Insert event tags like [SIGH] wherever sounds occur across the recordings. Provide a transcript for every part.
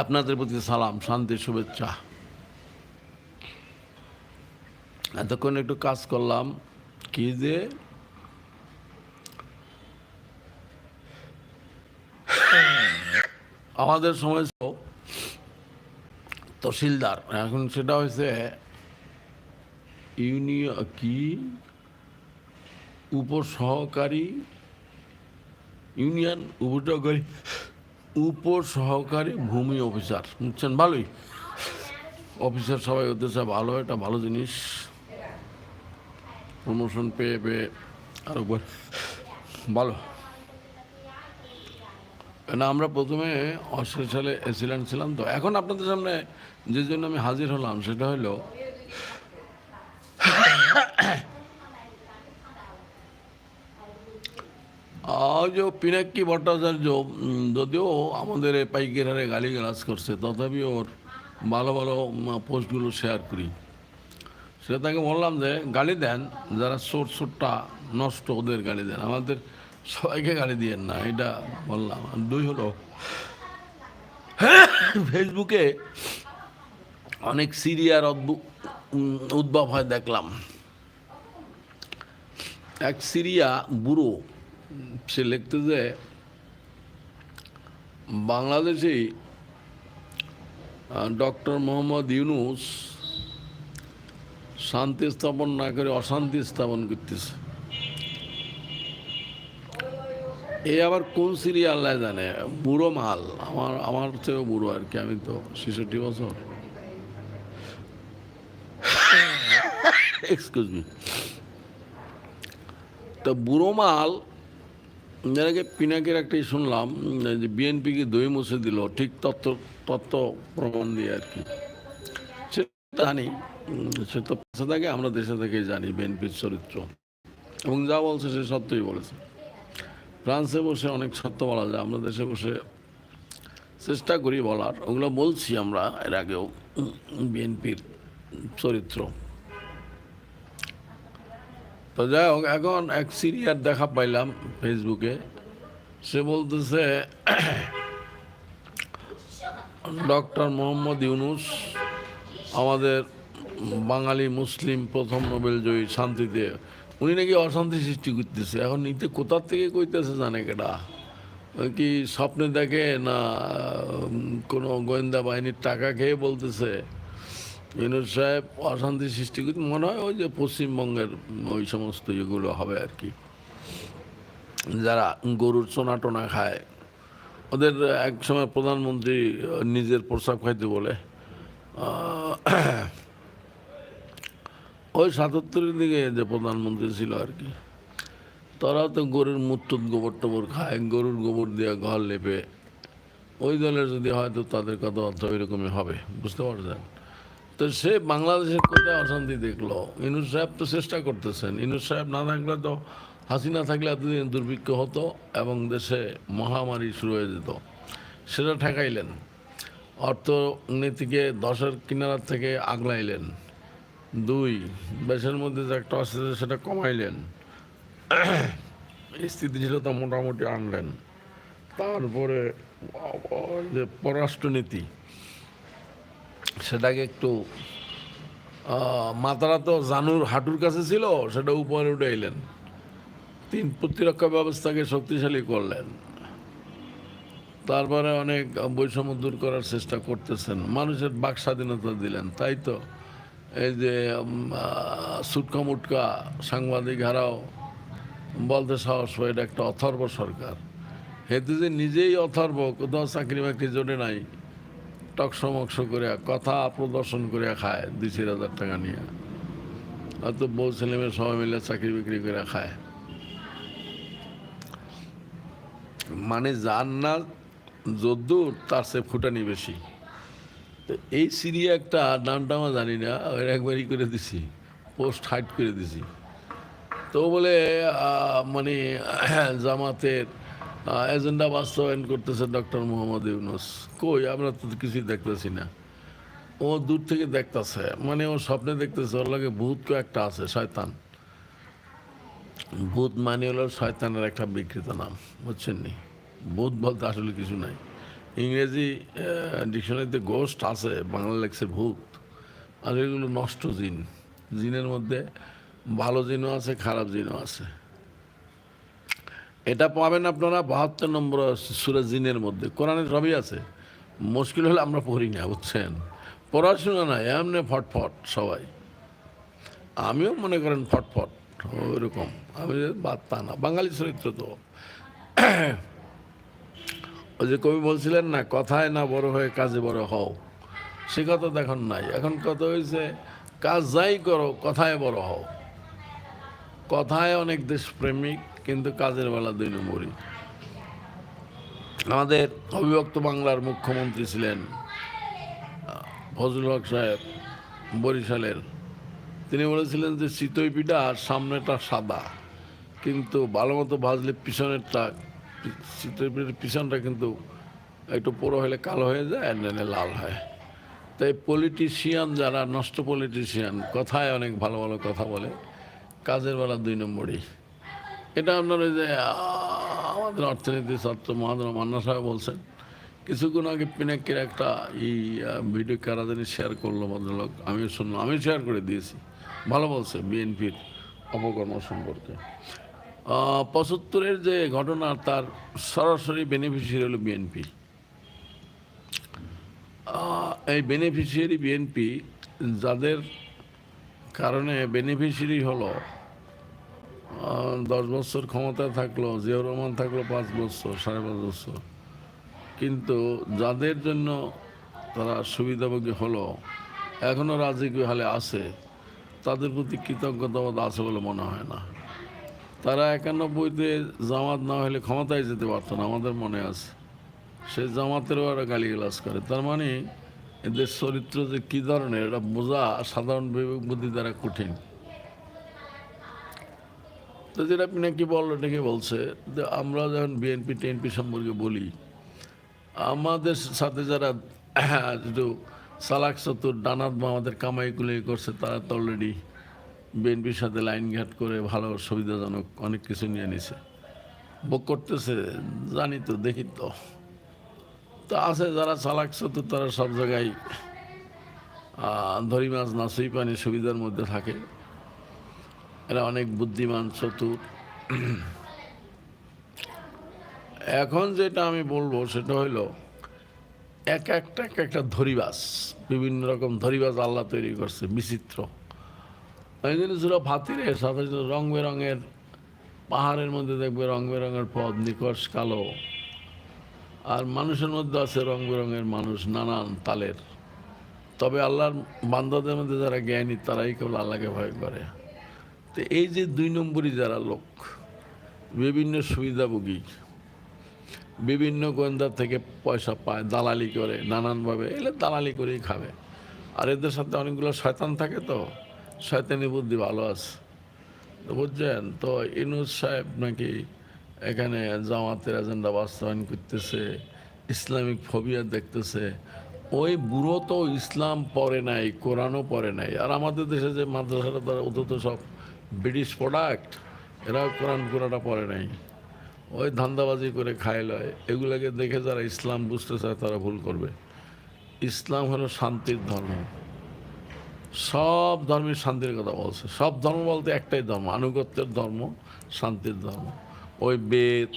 আপনাদের প্রতি সালাম, শান্তি, শুভেচ্ছা। এতক্ষণ একটু কাজ করলাম। কি যে? আমাদের সময় তহসিলদার। এখন সেটা হয়েছে ইউনিয়ন কি? উপসহকারী ইউনিয়ন উপসহকারী উপসহকারী ভূমি অফিসার। বুঝছেন? ভালোই। অফিসার সবাই উদ্দেশ্যে ভালো, এটা ভালো জিনিস। প্রমোশন পেয়ে পেয়ে আরও ব- ভালো। না আমরা প্রথমে অষ্টআশি সালে এসিল্যান্ড ছিলাম তো। এখন আপনাদের সামনে যে জন্য আমি হাজির হলাম, সেটা হলো আজ পিনাক্কি ভট্টাচার্য যদিও আমাদের পাইকের হারে গালি গালাজ করছে, তথাপি ওর ভালো ভালো পোস্টগুলো শেয়ার করি। সে তাকে বললাম যে, গালি দেন, যারা চোর চোরটা নষ্ট, ওদের গালি দেন। আমাদের সবাইকে গালি দিয়েন না, এটা বললাম। দুই হলো, ফেসবুকে অনেক সিরিয়ার উদ্ভব হয়, দেখলাম। এক সিরিয়া বুড়ো সে লিখতে যে বাংলাদেশে ডক্টর মোহাম্মদ ইউনুস শান্তি স্থাপন না করে অশান্তি স্থাপন করতেছে। এ আবার কোন সিরিয়াল আল্লাহ জানে? বুড়ো মাল। আমার আমার চেয়েও বুড়ো আর কি, আমি তো ছেষট্টি বছর। এক্সকিউজ মি তো বুড়ো মাল এর আগে পিনাকের একটাই শুনলাম যে বিএনপিকে দই মুছে দিল, ঠিক তত্ত্ব তত্ত্ব প্রমাণ দিয়ে আর কি। সে জানি, সে তো পাশে থাকে, আমরা দেশে থেকে জানি বিএনপির চরিত্র। এবং যা বলছে সে সত্যই বলেছে। ফ্রান্সে বসে অনেক সত্য বলা যায়, আমরা দেশে বসে চেষ্টা করি বলার। ওগুলো বলছি আমরা এর আগেও বিএনপির চরিত্র। তো যাই হোক এখন এক সিরিয়ার দেখা পাইলাম ফেসবুকে সে বলতেছে, ডক্টর মোহাম্মদ ইউনুস আমাদের বাঙালি মুসলিম প্রথম নোবেল জয়ী শান্তিতে। উনি নাকি অশান্তি সৃষ্টি করতেছে। এখন নিতে কোথার থেকে কইতেছে জানে কেটা কি স্বপ্নে দেখে না কোনো গোয়েন্দা বাহিনীর টাকা খেয়ে বলতেছে? ইউনুস সাহেব অশান্তি সৃষ্টি করতে মনে হয় ওই যে পশ্চিমবঙ্গের ওই সমস্ত ইয়েগুলো হবে আর কি। যারা গরুর সোনা টোনা খায়, ওদের এক সময় প্রধানমন্ত্রী নিজের প্রস্রাব খাইতে বলে ওই সাতাত্তরের দিকে যে প্রধানমন্ত্রী ছিল আর কি তারা তো গরুর মূত্র গোবর টোবর খায়, গরুর গোবর দিয়ে ঘর লেপে, ওই দলের যদি হয়তো তাদের কথা অর্থ এরকমই হবে, বুঝতে পারছেন? তো সে বাংলাদেশের কোথায় অশান্তি দেখল? ইনুস সাহেব তো চেষ্টা করতেছেন। ইনুস সাহেব না থাকলে তো হাসিনা থাকলে এতদিন দুর্ভিক্ষ হতো এবং দেশে মহামারী শুরু হয়ে যেত। সেটা ঠেকাইলেন। অর্থনীতিকে দশের কিনারার থেকে আগলাইলেন। দুই, দেশের মধ্যে যে একটা অস্থিরতা সেটা কমাইলেন। স্থিতিশীলতা মোটামুটি আনলেন। তারপরে যে পররাষ্ট্রনীতি সেটাকে একটু মাতারা তো জানুর হাঁটুর কাছে ছিল, সেটা উপরে উঠে এলেন। তিন প্রতিরক্ষা ব্যবস্থাকে শক্তিশালী করলেন। তারপরে অনেক বৈষম্য দূর করার চেষ্টা করতেছেন। মানুষের বাক স্বাধীনতা দিলেন, তাই তো? এই যে সুটকা মুটকা সাংবাদিক হারাও, বলতে সাহস পায় এটা একটা অথর্ব সরকার। হেতু যে নিজেই অথর্ব, কোথাও চাকরি বাকরি জোটে নাই। টকশো মকশ করে, কথা প্রদর্শন করে খায় দুই চার হাজার টাকা নিয়ে। হয়তো বউ ছেলে মেয়ে সবাই মিলে চাকরি বিক্রি করে খায়। মানে যার না যদ্দূর তার সে ফুটানি বেশি। তো এই সিরিয়া একটা নামটা আমার জানি না, ওর একবারই করে দিছি, পোস্ট হাইট করে দিছি। তো বলে মানে জামাতের এজেন্ডা বাস্তবায়ন করতেছে ডক্টর মোহাম্মদ ইউনুস। কই, আমরা তো কিছুই দেখতেছি না। ও দূর থেকে দেখতেছে মানে ও স্বপ্নে দেখতেছে, ওর লাগে ভূত একটা আছে, শয়তান। ভূত মানে হলো শয়তানের একটা বিকৃত নাম, বুঝছেন নি? ভূত বলতে আসলে কিছু নাই। ইংরেজি ডিকশনারিতে গোস্ট আছে বাংলা লেখছে ভূত। আর এগুলো নষ্ট জিন। জিনের মধ্যে ভালো জিনও আছে, খারাপ জিনও আছে। এটা পাবেন আপনারা বাহাত্তর নম্বর সুরা জিনের মধ্যে। কোরআনে সবই আছে। মুশকিল হলে আমরা পড়ি না, বুঝছেন? পড়াশোনা নাই, এমনি ফটফট সবাই। আমিও মনে করেন ফটফট, ওইরকম। আমি বাদ তা না, বাঙালি চরিত্র তো। [CLEARS THROAT] ওই যে কবি বলছিলেন না, কথায় না বড় হয়ে কাজে বড় হও। সে কথা দেখুন নাই। এখন কথা হয়েছে কাজ যাই করো, কথায় বড় হও। কথায় অনেক দেশপ্রেমিক কিন্তু কাজের বেলা দুই নম্বরই। আমাদের অবিভক্ত বাংলার মুখ্যমন্ত্রী ছিলেন আহ, ফজলুল হক সাহেব বরিশালের। তিনি বলেছিলেন যে চিতই পিঠা আর সামনেটা সাদা। কিন্তু ভালো মতো ভাজলে পিছনেরটা চিতই পিঠার পিছনটা কিন্তু একটু পুরো হলে কালো হয়ে যায় আর নেনে লাল হয়। তাই পলিটিশিয়ান যারা নষ্ট পলিটিশিয়ান কথায় অনেক ভালো ভালো কথা বলে। কাজের বেলা দুই নম্বরই। এটা আপনার ওই যে আমাদের অর্থনীতি ছাত্র মহাজন মান্না সাহেব বলছেন। কিছুক্ষণ আগে পিনাকির একটা এই ভিডিও কারা জানি শেয়ার করল ভদ্রলোক। আমিও শুনলাম আমি শেয়ার করে দিয়েছি। ভালো বলছে বিএনপির অপকর্ম সম্পর্কে। পঁচাত্তরের যে ঘটনা, তার সরাসরি বেনিফিশিয়ারি হলো বিএনপি। এই বেনিফিশিয়ারি বিএনপি, যাদের কারণে বেনিফিশিয়ারি হলো দশ বছর ক্ষমতায় থাকল, জিয়াউর রহমান থাকল পাঁচ বছর, সাড়ে পাঁচ বছর। কিন্তু যাদের জন্য তারা সুবিধাভোগী হলো এখনও রাজকীয় হালে আছে, তাদের প্রতি কৃতজ্ঞতাবোধ আছে বলে মনে হয় না। তারা একানব্বইতে জামাত না হলে ক্ষমতায় যেতে পারতো না, আমাদের মনে আছে। সে জামাতেরও ওরা গালিগালাজ করে। তার মানে এদের চরিত্র যে কী ধরনের, এটা বোঝা সাধারণ বিবেক বুদ্ধি দ্বারা কঠিন। তো যেটা আপনি কি বলল এটাকে বলছে যে আমরা যখন বিএনপি টিএনপি সম্পর্কে বলি, আমাদের সাথে যারা একটু সালাক চতুর, ডানাত বা আমাদের কামাই কুলাই করছে, তারা তো অলরেডি বিএনপির সাথে লাইন ঘাট করে ভালো সুবিধাজনক অনেক কিছু নিয়ে নিছে। বুক করতেছে, জানি তো, দেখি তো। তো আছে যারা চালাক চতুর, তারা সব জায়গায় ধরি মাছ নাচই পানি সুবিধার মধ্যে থাকে। এরা অনেক বুদ্ধিমান চতুর এখন যেটা আমি বলব সেটা হইল, এক একটা এক একটা ধরিবাস বিভিন্ন রকম ধরিবাস আল্লাহ তৈরি করছে, বিচিত্র। এই জিনিসগুলো ভাতিরে সাথে রং বেরঙের পাহাড়ের মধ্যে দেখবে, রং বেরঙের পথ, নিকশ কালো, আর মানুষের মধ্যে আছে রং বেরঙের মানুষ, নানান তালের। তবে আল্লাহর বান্দাদের মধ্যে যারা জ্ঞানী, তারাই কেবল আল্লাহকে ভয় করে। তো এই যে দুই নম্বরই যারা লোক, বিভিন্ন সুবিধাভোগী, বিভিন্ন গোয়েন্দা থেকে পয়সা পায়, দালালি করে, নানানভাবে, এলে দালালি করেই খাবে। আর এদের সাথে অনেকগুলো শয়তান থাকে তো, শয়তানি বুদ্ধি ভালো আছে। তো বুঝছেন? তো ইনুস সাহেব নাকি এখানে জামাতের এজেন্ডা বাস্তবায়ন করতেছে, ইসলামিক ফোবিয়া দেখতেছে। ওই বুড়ো তো ইসলাম পড়ে নাই, কোরআনও পড়ে নাই। আর আমাদের দেশে যে মাদ্রাসাটা তারা ওদের তো সব ব্রিটিশ প্রোডাক্ট এরাও কোরআন কোরআনটা পড়ে নাই। ওই ধান্দাবাজি করে খায় লয়। এগুলোকে দেখে যারা ইসলাম বুঝতে চায়, তারা ভুল করবে। ইসলাম হলো শান্তির ধর্ম। সব ধর্মের শান্তির কথা বলছে। সব ধর্ম বলতে একটাই ধর্ম, আনুগত্যের ধর্ম, শান্তির ধর্ম। ওই বেদ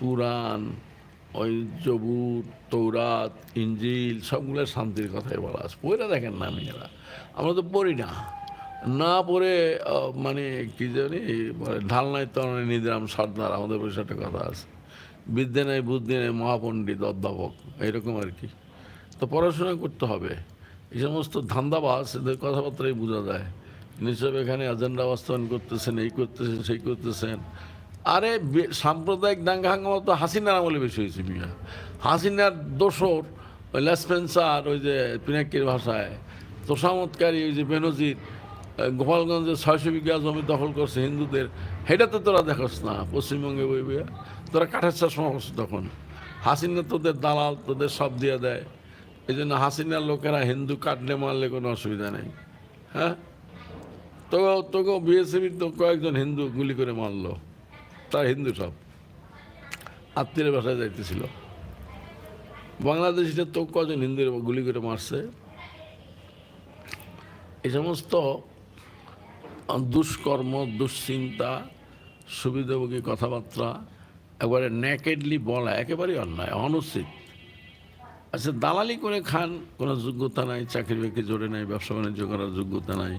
পুরাণ ওই জবুর তৌরাত ইঞ্জিল সবগুলো শান্তির কথাই বলা আছে। পড়ে দেখেন না আমি এরা। আমরা তো পড়ি না। না আহ, মানে কি জানি বলে, ঢাল নাই তরণে নিদ্রাম সর্দার আমাদের বসে একটা কথা আছে। বিদ্যে নাই বুদ্ধি নেই মহাপণ্ডিত অধ্যাপক এরকম আর কি। তো পড়াশোনা করতে হবে। এই সমস্ত ধান্দাবাস এদের কথাবার্তাই বোঝা যায়। নিশ্চয় এখানে এজেন্ডা বাস্তবায়ন করতেছেন এই করতেছেন সেই করতেছেন। আরে সাম্প্রদায়িক দাঙ্গা হাঙ্গামা তো হাসিনার আমলে বেশি হয়েছে মিয়া। হাসিনার দোসর ওই লেসপেন্সার ওই যে পিনাকির ভাষায় তোষামতকারী ওই যে বেনজির গোপালগঞ্জে ছয়শো বিঘা জমি দখল করছে হিন্দুদের সেটা তো তোরা দেখোস না, পশ্চিমবঙ্গে বই বইয়া। তোরা কাঠের চশমা করছিস তখন। হাসিনা তোদের দালাল, তোদের সব দিয়ে দেয়। এই জন্য হাসিনার লোকেরা হিন্দু কাটলে মারলে কোনো অসুবিধা নেই। হ্যাঁ? তো তোকেও বিএসএফির তো কয়েকজন হিন্দু গুলি করে মারলো, তারা হিন্দু সব। আত্মীয়ের বাসায় যাইতেছিল। বাংলাদেশিটা তো কজন হিন্দুর গুলি করে মারছে? এই সমস্ত দুষ্কর্ম, দুশ্চিন্তা, সুবিধাভোগী কথাবার্তা, একবারে নেকেডলি বলা একেবারেই অন্যায়, অনুচিত। আচ্ছা দালালি করে খান, কোনো যোগ্যতা নাই চাকরি বাকরি জোরে নাই, ব্যবসা বাণিজ্য করার যোগ্যতা নাই।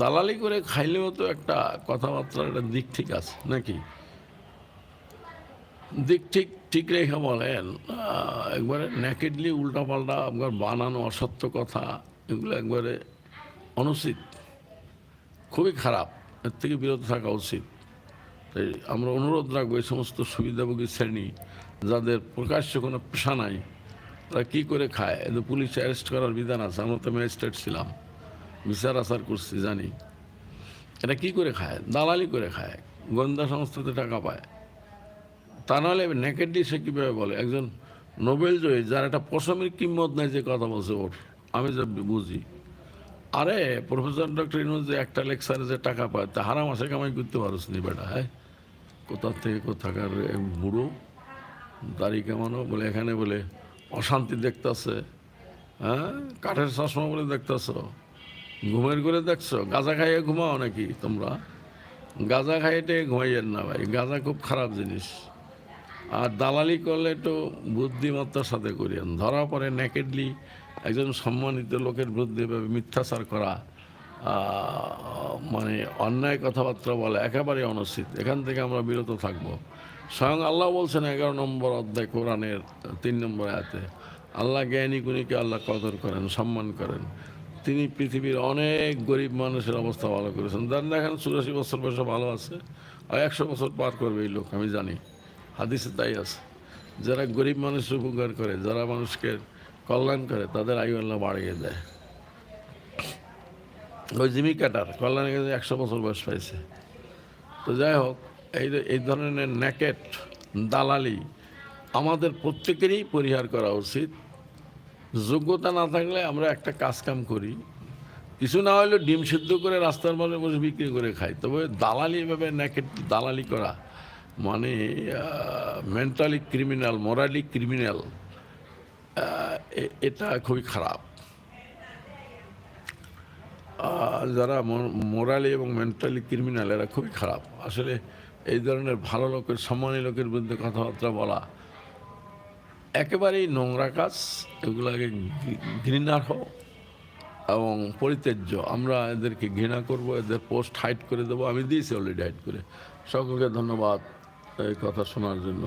দালালি করে খাইলেও তো একটা কথাবার্তার একটা দিক ঠিক আছে, নাকি? দিক ঠিক ঠিক রেখে বলেন একবারে নেকেডলি উল্টাপাল্টা একবার বানানো অসত্য কথা, এগুলো একবারে অনুচিত। খুবই খারাপ। এর থেকে বিরত থাকা উচিত। তাই আমরা অনুরোধ রাখব এই সমস্ত সুবিধাভোগী শ্রেণি, যাদের প্রকাশ্য কোনো পেশা নাই, তারা কী করে খায়? এদের পুলিশ অ্যারেস্ট করার বিধান আছে। আমরা তো ম্যাজিস্ট্রেট ছিলাম। বিচার আচার করছি, জানি। এটা কি করে খায়? দালালি করে খায়। গোয়েন্দা সংস্থাতে টাকা পায়। তা নাহলে নেকেডলি সে কীভাবে বলে? একজন নোবেল জয়ী, যার একটা পশমের কিম্মত নাই যে কথা বলছে ওর। আমি যা বুঝি। আরে, প্রফেসর ডক্টর যে একটা লেকচারে যে টাকা পায়, তা হারা মাসে কামাই করতে পারস নি বেটা হ্যাঁ? কোথার থেকে কোথাকার বুড়ো, দাড়ি কেমনও বলে এখানে বলে, অশান্তি দেখতেছে হ্যাঁ? কাঠের চশমা বলে দেখতেছ, ঘুমের করে দেখছ, গাঁজা খাইয়ে ঘুমাও নাকি তোমরা? গাঁজা খাইয়ে ঘুমাইয়েন না ভাই, গাঁজা খুব খারাপ জিনিস। আর দালালি করলে একটু বুদ্ধিমত্তার সাথে করিয়েন, ধরা পড়ে নেকেডলি একজন সম্মানিত লোকের বিরুদ্ধে এভাবে মিথ্যাচার করা মানে অন্যায় কথাবার্তা বলা একেবারে অনুচিত এখান থেকে আমরা বিরত থাকব। স্বয়ং আল্লাহ বলছেন এগারো নম্বর অধ্যায় কোরআনের তিন নম্বর আয়াতে, আল্লাহ জ্ঞানী গুণীকে আল্লাহ কদর করেন, সম্মান করেন। তিনি পৃথিবীর অনেক গরিব মানুষের অবস্থা ভালো করেছেন। যার দেখেন চুরাশি বছর বয়সে ভালো আছে, আর একশো বছর পার করবে এই লোক, আমি জানি। হাদিসে তাই আছে। যারা গরিব মানুষের উপকার করে, যারা মানুষকে কল্যাণ করে, তাদের আয়ু আল্লাহ বাড়িয়ে দেয়। ওই জিমি কাটার কল্যাণে একশো বছর বয়স পাইছে। তো যাই হোক, এই এই ধরনের ন্যাকেট দালালি আমাদের প্রত্যেকেরই পরিহার করা উচিত। যোগ্যতা না থাকলে আমরা একটা কাজ কাম করি, কিছু না হলেও ডিম সিদ্ধ করে রাস্তার মধ্যে বসে বিক্রি করে খাই। তবে দালালি এভাবে ন্যাকেট দালালি করা মানে মেন্টালি ক্রিমিনাল মোরালি ক্রিমিনাল এটা খুবই খারাপ। যারা মোরালি এবং মেন্টালি ক্রিমিনাল এরা খুবই খারাপ। আসলে এই ধরনের ভালো লোকের, সম্মানী লোকের বিরুদ্ধে কথাবার্তা বলা একেবারেই নোংরা কাজ, এগুলাকে ঘৃণার্হ এবং পরিত্যাজ্য। আমরা এদেরকে ঘৃণা করব, এদের পোস্ট হাইট করে দেবো। আমি দিয়েছি অলরেডি হাইড করে। সকলকে ধন্যবাদ এই কথা শোনার জন্য।